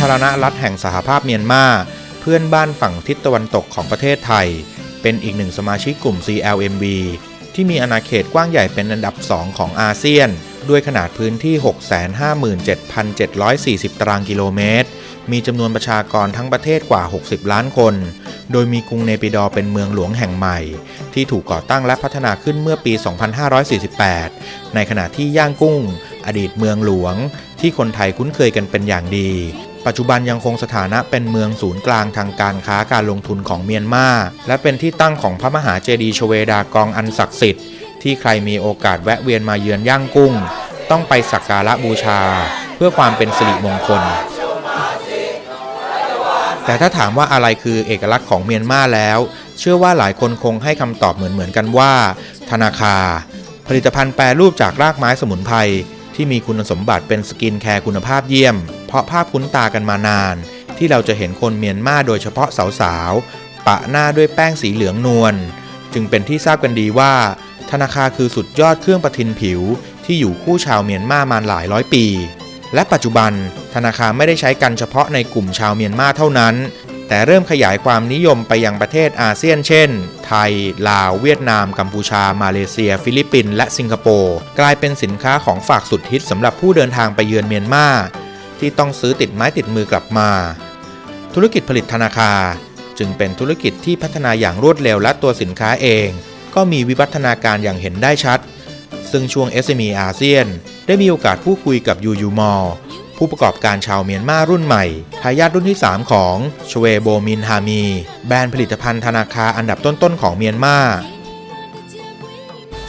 ธารณรัฐแห่งสหภาพเมียนมา เพื่อนบ้านฝั่งทิศตะวันตกของประเทศไทย เป็นอีกหนึ่งสมาชิกกลุ่ม CLMV ที่มีอาณาเขตกว้างใหญ่เป็นอันดับ 2 ของอาเซียน ด้วยขนาดพื้นที่ 657,740 ตารางกิโลเมตร มีจำนวนประชากรทั้งประเทศกว่า 60 ล้านคน โดยมีกรุงเนปิดอร์เป็นเมืองหลวงแห่งใหม่ ที่ถูกก่อตั้งและพัฒนาขึ้นเมื่อปี 2548 ในขณะที่ย่างกุ้ง อดีตเมืองหลวง ที่คนไทยคุ้นเคยกันเป็นอย่างดี ปัจจุบันยังคงสถานะเป็นเมืองศูนย์กลางทางการค้าการลงทุนของเมียนมาและเป็นที่ตั้งของพระมหาเจดีย์ชเวดากองอันศักดิ์สิทธิ์ที่ใครมีโอกาสแวะเวียนมาเยือนย่างกุ้ง ต้องไปสักการะบูชา เพื่อความเป็นสิริมงคล แต่ถ้าถามว่าอะไรคือเอกลักษณ์ของเมียนมาแล้ว เชื่อว่าหลายคนคงให้คำตอบเหมือนๆกันว่า ธนาคาผลิตภัณฑ์แปรรูปจากรากไม้สมุนไพรที่มีคุณสมบัติเป็นสกินแคร์คุณภาพเยี่ยมาะภาพคุ้นตากันมานาน ที่เราจะเห็นคนเมียนมาโดยเฉพาะสาวๆ ปะหน้าด้วยแป้งสีเหลืองนวล จึงเป็นที่ทราบกันดีว่า ธนาคาคือสุดยอดเครื่องประทินผิว ที่อยู่คู่ชาวเมียนมามาหลายร้อยปี และปัจจุบันธนาคารไม่ได้ใช้กันเฉพาะในกลุ่มชาวเมียนมาเท่านั้น แต่เริ่มขยายความนิยมไปยังประเทศอาเซียน เช่น ไทย ลาว เวียดนาม กัมพูชา มาเลเซีย ฟิลิปปินส์ และสิงคโปร์ กลายเป็นสินค้าของฝากสุดฮิตสำหรับผู้เดินทางไปเยือนเมียนมา ที่ต้องซื้อติดไม้ติดมือกลับมา ธุรกิจผลิตธนาคารจึงเป็นธุรกิจที่พัฒนาอย่างรวดเร็วและตัวสินค้าเอง ก็มีวิวัฒนาการอย่างเห็นได้ชัด ซึ่งช่วง SME อาเซียน ได้มีโอกาสพูดคุยกับยูยูมอลผู้ประกอบการชาวเมียนมารุ่นใหม่ ทายาทรุ่นที่ 3 ของชเวโบมินฮามี แบรนด์ผลิตภัณฑ์ธนาคารอันดับต้นๆของเมียนมา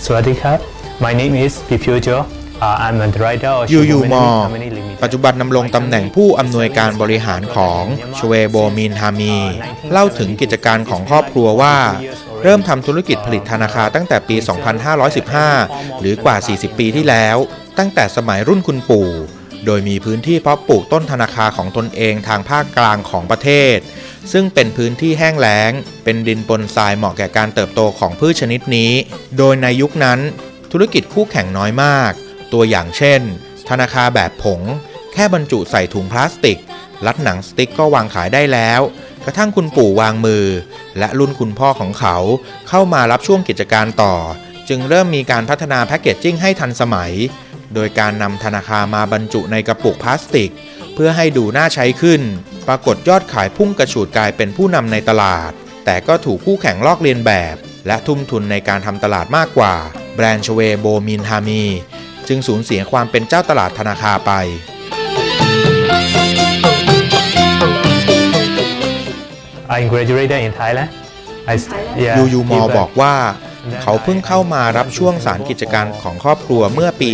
สวัสดีครับ My name is Pipyojo ยูยู Shubho มอ Management Company Limited ปัจจุบันดำรงตำแหน่งผู้อำนวยการบริหารของชเวโบมินฮามี เล่าถึงกิจการของครอบครัวว่า เริ่มทำธุรกิจผลิตธนาคารตั้งแต่ปี 2515 หรือกว่า 40 ปีที่แล้ว ตั้งแต่สมัยรุ่นคุณปู่ โดยมีพื้นที่เพาะปลูกต้นธนาคารของตนเองทางภาคกลางของประเทศ ซึ่งเป็นพื้นที่แห้งแล้ง เป็นดินปนทรายเหมาะแก่การเติบโตของพืชชนิดนี้ โดยในยุคนั้น ธุรกิจคู่แข่งน้อยมาก ตัวอย่างเช่น ธนาคารแบบผง แค่บรรจุใส่ถุงพลาสติกรัดหนังสติ๊กก็วางขายได้แล้ว กระทั่งคุณปู่วางมือ และรุ่นคุณพ่อของเขา เข้ามารับช่วงกิจการต่อ จึงเริ่มมีการพัฒนาแพคเกจจิ้งให้ทันสมัย โดยการนำธนาคารมาบรรจุในกระปุกพลาสติก เพื่อให้ดูน่าใช้ขึ้น ปรากฏยอดขายพุ่งกระฉูดกลายเป็นผู้นำในตลาด แต่ก็ถูกคู่แข่งลอกเลียนแบบ และทุ่มทุนในการทำตลาดมากกว่า แบรนด์ชเวโบมินฮามี จึงสูญเสียความเป็นเจ้าตลาดธนาคารไป I graduated in Thailand I, yeah, ยูยูมอ give a- บอกว่า เขาเพิ่งเข้ามารับช่วงสารกิจการของครอบครัวเมื่อปี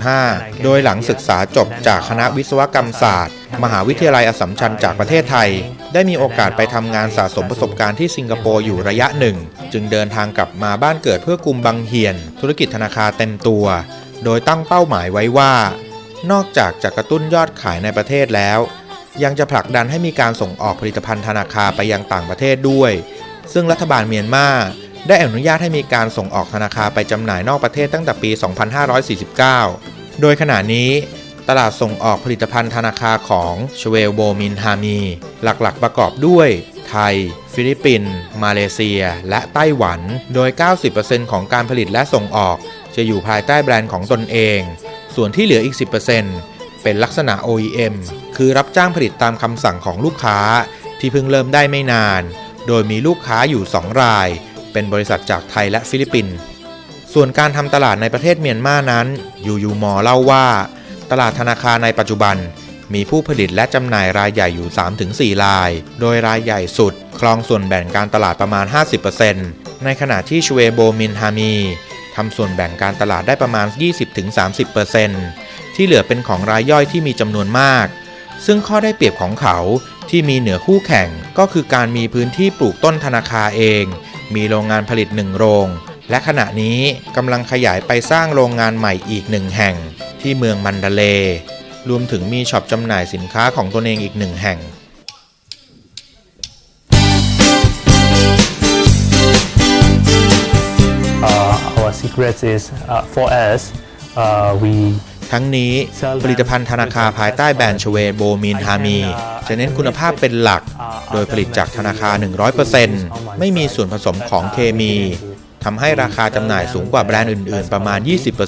2555 โดยหลังศึกษาจบจากคณะวิศวกรรมศาสตร์ มหาวิทยาลัยอสสัมชัญจากประเทศไทย ได้มีโอกาสไปทำงานสะสมประสบการณ์ที่สิงคโปร์อยู่ระยะหนึ่ง จึงเดินทางกลับมาบ้านเกิดเพื่อกลุ่มบังเฮียน ธุรกิจธนาคารเต็มตัว โดยตั้งเป้าหมายไว้ว่า นอกจากจะกระตุ้นยอดขายในประเทศแล้ว ยังจะผลักดันให้มีการส่งออกผลิตภัณฑ์ธนาคารไปยังต่างประเทศด้วย ซึ่งรัฐบาลเมียนมาได้อนุญาตให้มีการส่งออกธนาคารไปจำหน่ายนอกประเทศตั้งแต่ปี 2549 โดยขณะนี้ตลาดส่งออกผลิตภัณฑ์ธนาคารของชเวลโบมินฮามี หลักๆ ประกอบด้วย ไทย ฟิลิปปินส์มาเลเซีย และไต้หวัน โดย 90%ของการผลิตและส่งออก จะอยู่ภายใต้แบรนด์ของตนเอง ส่วนที่เหลืออีก 10%เป็นลักษณะ OEM คือรับจ้างผลิตตามคำสั่งของลูกค้าที่เพิ่งเริ่มได้ไม่นาน โดยมีลูกค้าอยู่ 2 ราย เป็นบริษัทจากไทยและฟิลิปปินส์ส่วนการทำตลาดในประเทศเมียนมานั้นยูยูมอเล่าว่า ตลาดธนาคารในปัจจุบัน มีผู้ผลิตและจำหน่ายรายใหญ่อยู่ 3-4 ราย โดยรายใหญ่สุด ครองส่วนแบ่งการตลาดประมาณ 50%ในขณะที่ชเวโบมินฮามี ทำส่วนแบ่งการตลาดได้ประมาณ 20-30%ที่เหลือเป็นของรายย่อยที่มีจำนวนมาก ซึ่งข้อได้เปรียบของเขาที่มีเหนือคู่แข่งก็คือการมีพื้นที่ปลูกต้นธนาคารเอง มีโรงงานผลิตหนึ่งโรง และขณะนี้กำลังขยายไปสร้างโรงงานใหม่อีกหนึ่งแห่ง ที่เมืองมันดาเล รวมถึงมีช็อปจำหน่ายสินค้าของตนเองอีกหนึ่งแห่ง secret is uh, for us uh, we แถทั้งนี้ผลิตภัณฑ์ธนาคารภายใต้แบรนด์ชเวโบมินฮามี จะเน้นคุณภาพเป็นหลัก โดยผลิตจากธนาคาร 100%ไม่มีส่วนผสมของเคมีทำให้ราคาจำหน่ายสูงกว่าแบรนด์อื่น ๆ ประมาณ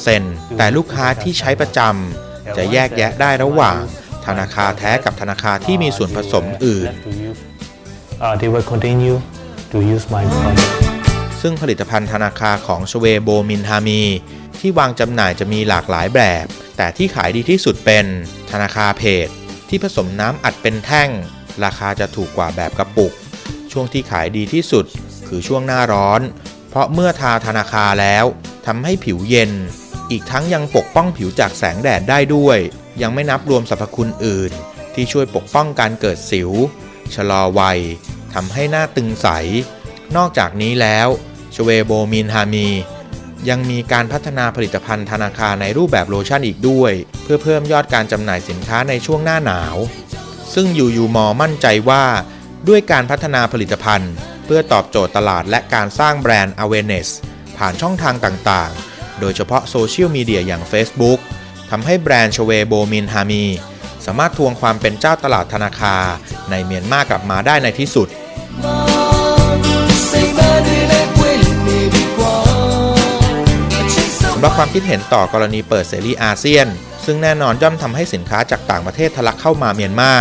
20%แต่ลูกค้าที่ใช้ประจำจะแยกแยะได้ระหว่าง ธนาคารแท้กับธนาคารที่มีส่วนผสมอื่น Uh, they will continue to use my product. ซึ่งผลิตภัณฑ์ธนาคารของชเวโบมินฮามี ที่วางจำหน่ายจะมีหลากหลายแบบ แต่ที่ขายดีที่สุดเป็นธนาคารเพจที่ผสมน้ำอัดเป็นแท่ง ราคาจะถูกกว่าแบบกระปุก ช่วงที่ขายดีที่สุด คือช่วงหน้าร้อน เพราะเมื่อทาธนาคาแล้วทำให้ผิวเย็น อีกทั้งยังปกป้องผิวจากแสงแดดได้ด้วย ยังไม่นับรวมสรรพคุณอื่น ที่ช่วยปกป้องการเกิดสิว ชะลอวัยทำให้หน้าตึงใส นอกจากนี้แล้วชเวโบมินฮามียังมีการพัฒนาผลิตภัณฑ์ธนาคารในรูปแบบโลชั่นอีกด้วย เพื่อเพิ่มยอดการจำหน่ายสินค้าในช่วงหน้าหนาว ซึ่งยูยูมอมั่นใจว่า ด้วยการพัฒนาผลิตภัณฑ์ เพื่อตอบโจทย์ตลาดและการสร้างแบรนด์ awareness ผ่านช่องทางต่างๆ โดยเฉพาะโซเชียลมีเดียอย่าง Facebook ทำให้แบรนด์ชเวโบมินฮามีสามารถทวงความเป็นเจ้าตลาดธนาคารในเมียนมากลับมาได้ในที่สุด ความคิดเห็นต่อกรณีเปิดเสรีอาเซียน ซึ่งแน่นอนย่อมทำให้สินค้าจากต่างประเทศทะลักเข้ามาเมียนมา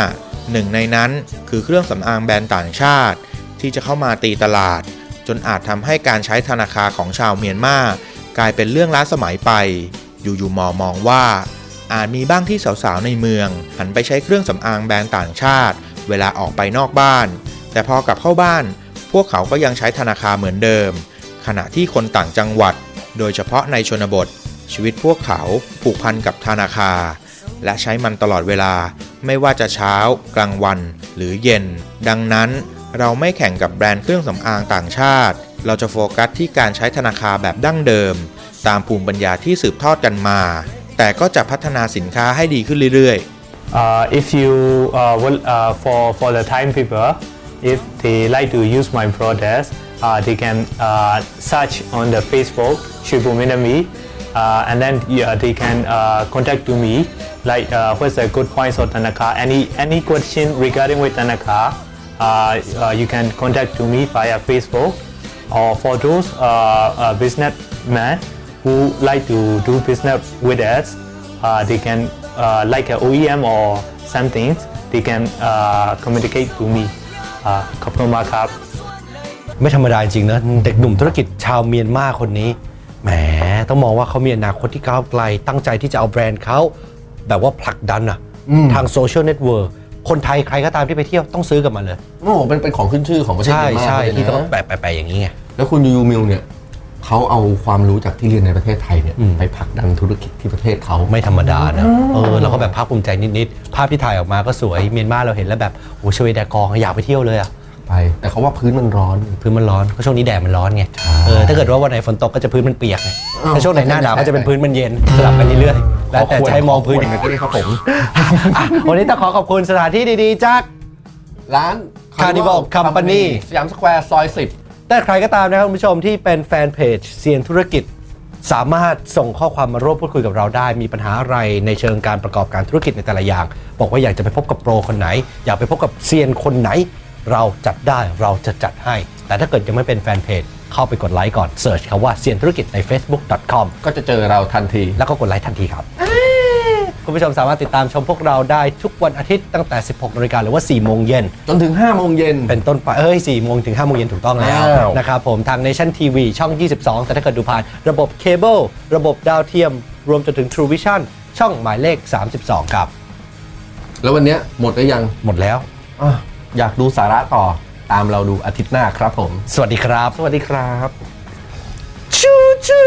หนึ่งในนั้นคือเครื่องสำอางแบรนด์ต่างชาติ ที่จะเข้ามาตีตลาด จนอาจทำให้การใช้ธนาคารของชาวเมียนมากลายเป็นเรื่องล้าสมัยไป อยู่ยูมอมองว่า อาจมีบ้างที่สาวๆในเมือง หันไปใช้เครื่องสำอางแบรนด์ต่างชาติ เวลาออกไปนอกบ้าน แต่พอกลับเข้าบ้าน พวกเขาก็ยังใช้ธนาคารเหมือนเดิม ขณะที่คนต่างจังหวัด โดยเฉพาะในชนบท ชีวิตพวกเขาผูกพันกับธนาคารและใช้มันตลอดเวลาไม่ว่าจะเช้า กลางวัน หรือเย็น ดังนั้นเราไม่แข่งกับแบรนด์เครื่องสำอางต่างชาติ เราจะโฟกัสที่การใช้ธนาคารแบบดั้งเดิม ตามภูมิปัญญาที่สืบทอดกันมา แต่ก็จะพัฒนาสินค้าให้ดีขึ้นเรื่อยๆ Uh, if you uh, will, uh, for for the Thai people, if they like to use my products, they can uh, search on the Facebook Shibu Minami, uh, and then yeah, they can uh, contact to me. Like uh, what's the good points of Tanaka? Any any question regarding with Tanaka, uh, uh, you can contact to me via Facebook. Or for those uh, uh, businessmen who like to do business with us, uh, they can uh, like a OEM or something they can uh, communicate to me อ่าขอบคุณมากครับ ไม่ธรรมดาจริงๆนะเด็กหนุ่มธุรกิจชาวเมียนมาคนนี้แหมต้องมองว่าเขามีอนาคตที่ก้าวไกล ตั้งใจที่จะเอาแบรนด์เขาแบบว่าผลักดันอะทางโซเชียลเน็ตเวิร์กคนไทยใครก็ตามที่ไปเที่ยวต้องซื้อกลับมาเลยโอ้โหเป็นเป็นของขึ้นชื่อของประเทศใช่เมียนมาใช่เลยนะที่ต้องแปะแปะแปะอย่างนี้ไงแล้วคุณยูยูมิลเนี่ยเขาเอาความรู้จากที่เรียนในประเทศไทยเนี่ยอืมไปผลักดันธุรกิจที่ประเทศเขาไม่ธรรมดานะเออเราก็แบบภาคภูมิใจนิดๆภาพที่ถ่ายออกมาก็สวยเมียนมาเราเห็นแล้วแบบโอ้ชเวดากองอยากไปเที่ยวเลยอะ ไป แต่เขาว่าพื้นมันร้อน พื้นมันร้อนก็ช่วงนี้แดดมันร้อนไงใช่เออถ้าเกิดว่าวันไหนฝนตกก็จะพื้นมันเปียกไงอ้าวถ้าช่วงไหนหน้าหนาวก็จะเป็นพื้นมันเย็นสลับกันเรื่อยๆแล้วแต่จะให้มองพื้นอย่างไรไรก็ได้ครับผม อะวันนี้ต้องขอขอบคุณสถานที่ดีๆจาก ร้าน Carnival Company สยามสแควร์ซอยแต่ใครก็ตามนะครับคุณผู้ชมที่เป็นแฟนเพจเซียนธุรกิจ สามารถส่งข้อความมาร่วมพูดคุยกับเราได้ มีปัญหาอะไรในเชิงการประกอบการธุรกิจในแต่ละอย่าง บอกว่าอยากจะไปพบกับโปรคนไหน อยากไปพบกับเซียนคนไหน เราจัดได้เราจะจัดให้ แต่ถ้าเกิดยังไม่เป็นแฟนเพจเข้าไปกดไลค์ก่อนเสิร์ชคำว่าเซียนธุรกิจใน facebook.com 10ก็จะเจอเราทันที แล้วก็กดไลค์ทันทีครับ คุณผู้ชมสามารถติดตามชมพวกเราได้ทุกวันอาทิตย์ตั้งแต่ 16นาฬิกาหรือว่า 4 โมงเย็น จนถึง5โมงเย็น เป็นต้นไป เอ้ย 4 โมงถึง 5 โมงเย็นถูกต้องแล้วอ้าว นะครับผมทาง Nation TV ช่อง 22 แต่ถ้าเกิดดูผ่านระบบเคเบิลระบบดาวเทียม รวมจนถึง True Vision ช่องหมายเลข 32 ครับ แล้ววันเนี้ยหมดหรือยังหมดแล้ว อะ อยากดูสาระต่อตามเราดูอาทิตย์หน้าครับผม สวัสดีครับ สวัสดีครับ ชูชู